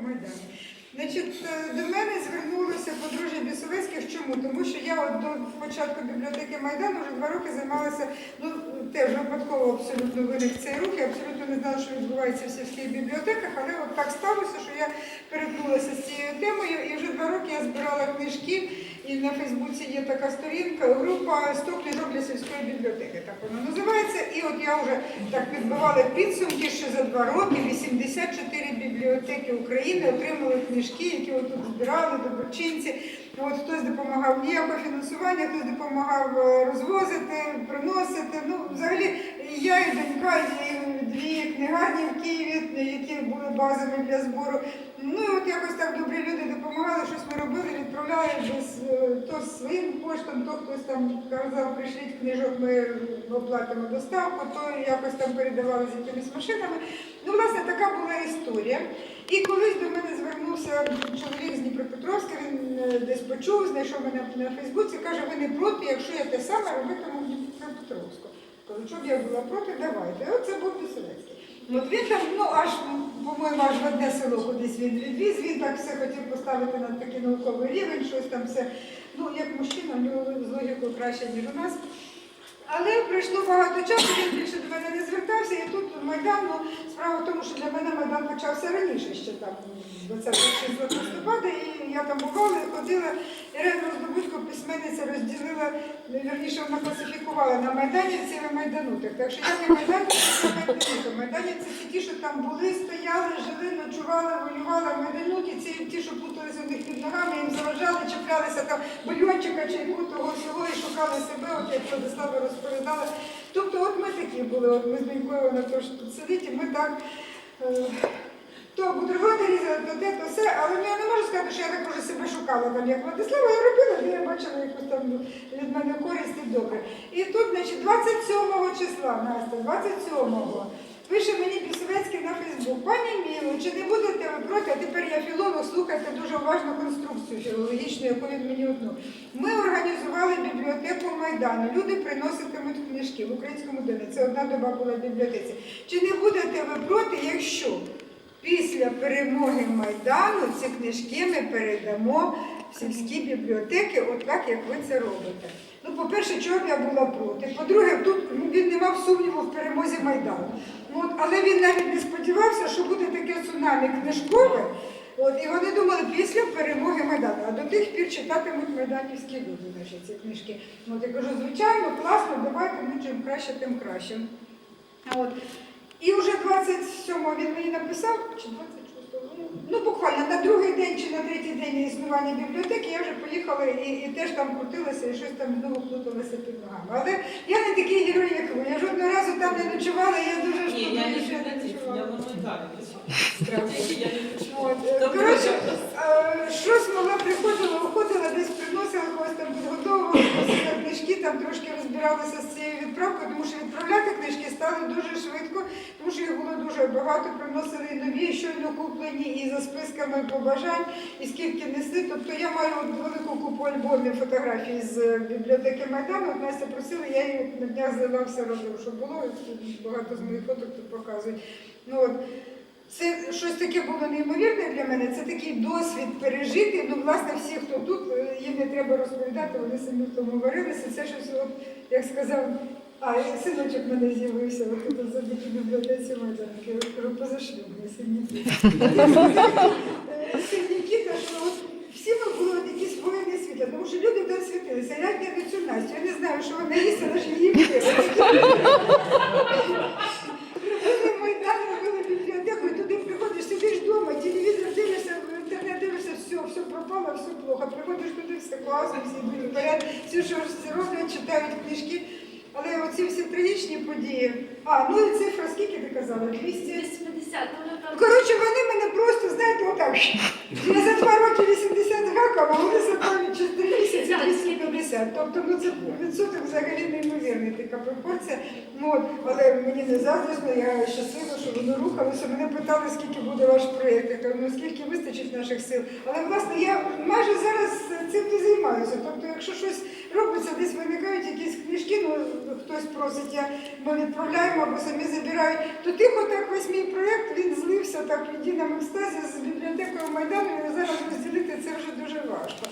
Майдану. Значить, е, до мене звернулося подружжя Бісовецьких. Чому? Тому що я от до початку бібліотеки Майдану вже два роки займалася, ну теж випадково абсолютно виник цей рух. Я абсолютно не знала, що відбувається в сільських бібліотеках, але от так сталося, що я перетнулася з цією темою, і вже два роки я збирала книжки. І на Фейсбуці є така сторінка, група 100 книжок для сільської бібліотеки. Так вона називається. І от я вже так підбивала підсумки, що за два роки 84 бібліотеки України отримали книжки, які отут збирали доброчинці. От хтось допомагав ніякого фінансування, хтось допомагав е, розвозити, приносити. Ну, взагалі, я і донька, і дві книгарні в Києві, які були базами для збору. Ну от якось так добрі люди допомагали, щось ми робили, відправляли без то своїм коштом, то хтось там казав, прийшліть книжок, ми оплатимо доставку, то якось там передавали з якимись машинами. Ну, власне, така була історія. І колись до мене звернувся чоловік з Дніпропетровська, він е, десь почув, знайшов мене на Фейсбуці, каже, ви не проти, якщо я те саме робитиму в Дніпропетровську. Кажу, б я була проти, давайте. Оце був Бісовецький. От він там, ну аж, по-моєму, аж в одне село кудись він відвіз, він так все хотів поставити на такий науковий рівень, щось там все. Ну, як мужчина, у нього з логікою краще, ніж у нас. Але пройшло багато часу, він більше до мене не звертався, і тут Майдан, ну, справа в тому, що для мене Майдан почався раніше, ще там 20 числа листопада, і я там бувала і ходила, Ірина Роздобудько, письменниця, розділила, ну, вірніше, вона класифікувала на майданівців і майданутих. Так що я не майданівці, я майданюка. Майданівці це ті, що там були, стояли, жили, ночували, воювали, а майданюки, це ті, що путалися у них під ногами, їм заважали, чіплялися там бульончика чи того всього і шукали себе, от як Владислава розповідала. Тобто от ми такі були, от ми з Донькою, вона теж тут сидить, і ми так. То бутерброди різали, то те, то все, але ну, я не можу сказати, що я так уже себе шукала там, як Владислава, я робила, де я бачила якусь там від мене користь і добре. І тут, значить, 27 числа, Настя, 27-го, пише мені Пісовецький на Фейсбук, пані Міло, чи не будете ви проти, а тепер я філолог, слухайте дуже уважно конструкцію філологічну, яку він мені одну. Ми організували бібліотеку Майдану. Люди приноситимуть книжки в українському домі. Це одна доба була в бібліотеці. Чи не будете ви проти, якщо після перемоги Майдану ці книжки ми передамо в сільські бібліотеки, от так, як ви це робите? Ну, по-перше, чого я була проти. По-друге, тут ну, він не мав сумніву в перемозі Майдану. Ну, от, але він навіть не сподівався, що буде таке цунамі книжкове. От, і вони думали після перемоги Майдану, а до тих пір читатимуть майданівські люди наші ці книжки. От, я кажу, звичайно, класно, давайте, ну чим краще, тим краще. От. І вже 27-го він мені написав, чи 26-го, ну, ну буквально на другий день чи на третій день існування бібліотеки я вже поїхала і, і теж там крутилася і щось там знову плуталася під ногами. Але я не такий герой, як ви. Я жодного разу там не ночувала, і я дуже шкодую, я не що я не ночувала. Добре, коротше, е, щось мала приходила, виходила, десь приносила когось там підготовувала, там трошки розбиралася з цією відправкою, тому що відправляти книжки стало дуже швидко, тому що їх було дуже багато, приносили і нові, і щойно куплені, і за списками побажань, і скільки несли. Тобто я маю от велику купу альбомів фотографій з е, бібліотеки Майдану. От Настя просила, я її на днях злила все робив, що було, багато з моїх фоток тут показують. Ну, от. Це щось таке було неймовірне для мене. Це такий досвід пережити. Ну, власне, всі, хто тут, не треба розповідати, вони самі в тому варилися. Це щось, от, як сказав, а і синочок мене з'явився, от тут за такі бібліотеці майданки. Кажу, позашлюбний синій. Синій Нікіта, що от всі ми були якісь воїни світла, тому що люди там світилися. Я не цю Настю, я не знаю, що вона їсть, але ж її вбили. Робили Майдан, робили бібліотеку, і туди приходиш, сидиш вдома, телевізор дивишся, в інтернет дивишся, все, все все плохо. Приходиш туди, все класно, всі йдуть вперед, всі що роблять, читають книжки. Але оці всі трагічні події. А, ну і цифра, скільки ти казала? 200? 250, ну там Коротше, вони мене просто, знаєте, отак. Я за два роки 80 гакав, а вони 50. Тобто ну, це відсоток взагалі неймовірний така пропорція. Ну, Але мені не заздрісно, я щаслива, що воно рухалося. Мене питали, скільки буде ваш проєкт. Я кажу, ну скільки вистачить наших сил. Але власне я майже зараз цим не займаюся. Тобто, якщо щось робиться, десь виникають якісь книжки, ну хтось просить, я ми відправляємо або самі забирають, то тихо так ось мій проєкт він злився так в єдиному екстазі з бібліотекою Майдану. і Зараз розділити це вже дуже важко.